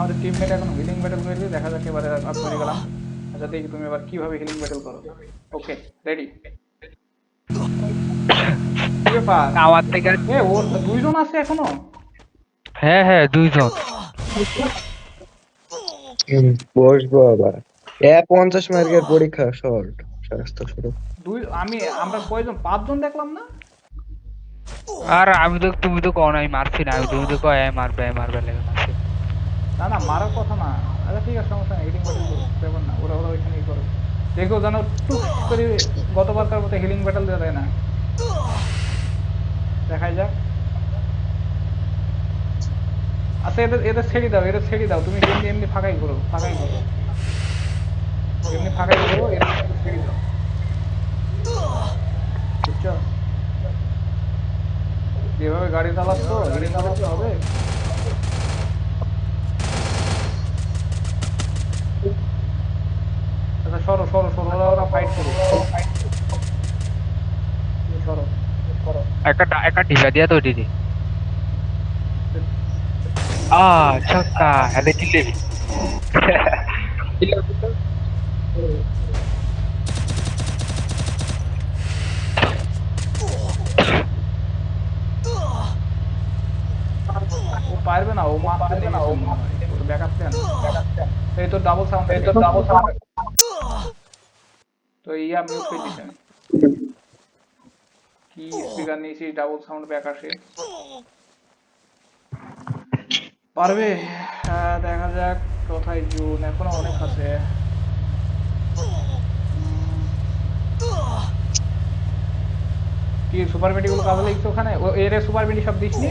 আমাদের টিমমেট এখন healing battle করে দেখা যাক এবারে আপ করে গেলাম। আচ্ছা দেখি তুমি এবার কীভাবে হিলিং ব্যাটেল করো। ওকে রেডি আমার থেকে এ ও দুইজন আছে এখনও? হ্যাঁ হ্যাঁ দুইজন। বসবো আবার। এ পঞ্চাশ মার্কের পরীক্ষা শর্ট স্বাস্থ্য শুরু। দুই আমি আমরা কয়জন? পাঁচজন দেখলাম না? আর আমি তো তুমি তো কও নাই মারছি না আমি তুমি তো কয় এ মারবে মারবে লেগে না না, মারার কথা না। আচ্ছা ঠিক আছে, সমস্যা হিলিং ব্যাটেল ব্যাপার না, ওরা ওরা ওইখানেই করো। দেখো যেন টুক করে গতবারকার মতো হিলিং ব্যাটেল দেওয়া যায় না। দেখাই যাক। আচ্ছা এদের এদের ছেড়ে দাও, এদের ছেড়ে দাও, তুমি এমনি এমনি ফাঁকাই করো ফাঁকাই করো। এমনি ফাঁকাই করো এদের ছেড়ে দাও। বুঝছ? যেভাবে গাড়ি চালাচ্ছ গাড়ি চালাতে হবে? সরো সরো সরো ওরা ওরা ফাইট করো তুমি সরো সরো। একটা একটা ঢিলা দিয়া তো দিদি। আ ছক্কা জিলেবি ও পারবে না ও মারতে না ও ব্যাকআপ দেন এই তো ডাবল সাউন্ড এই তো ডাবল সাউন্ড তো মিউট করে দিছেন কি স্পিকার নিয়েছি ডাবল সাউন্ড ব্যাক আসে। পারবে? হ্যাঁ, দেখা যাক কোথায় জুন এখনও অনেক আছে। কি সুপার মেডি গুলো কাজে লাগছে ওখানে? এর সুপার মেডি সব দিসনি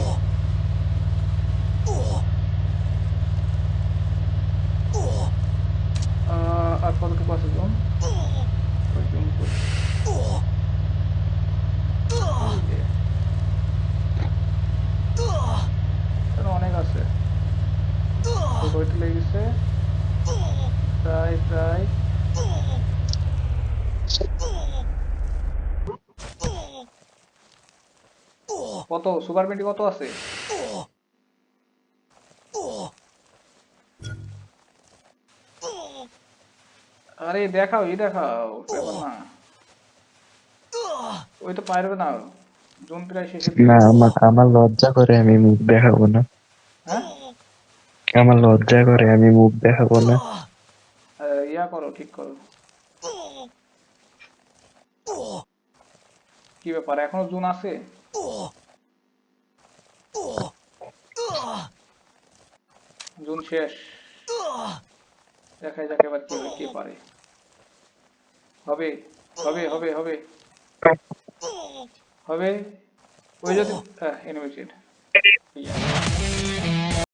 আহ, আর কতটুকু আছে জুন ওই জুন কই? এই যে। এখানে অনেক আছে তো কয়টা লেগেছে প্রায় প্রায়। কত? সুপার পেন্টি কত আছে? আরে, দেখাও, এই দেখাও না। ওই তো পারবে না জুন প্রায় শেষের না, আমার আমার লজ্জা করে আমি মুখ দেখাবো না। আমার লজ্জা করে, আমি মুখ দেখাবো না। ইয়া করো, ঠিক করো। কি ব্যাপার, এখনও জুন আছে? জুন শেষ। দেখাই যাক এবার কি কে পারে। হবে হবে হবে হবে। হবে? ওই যদি এনিমেটেড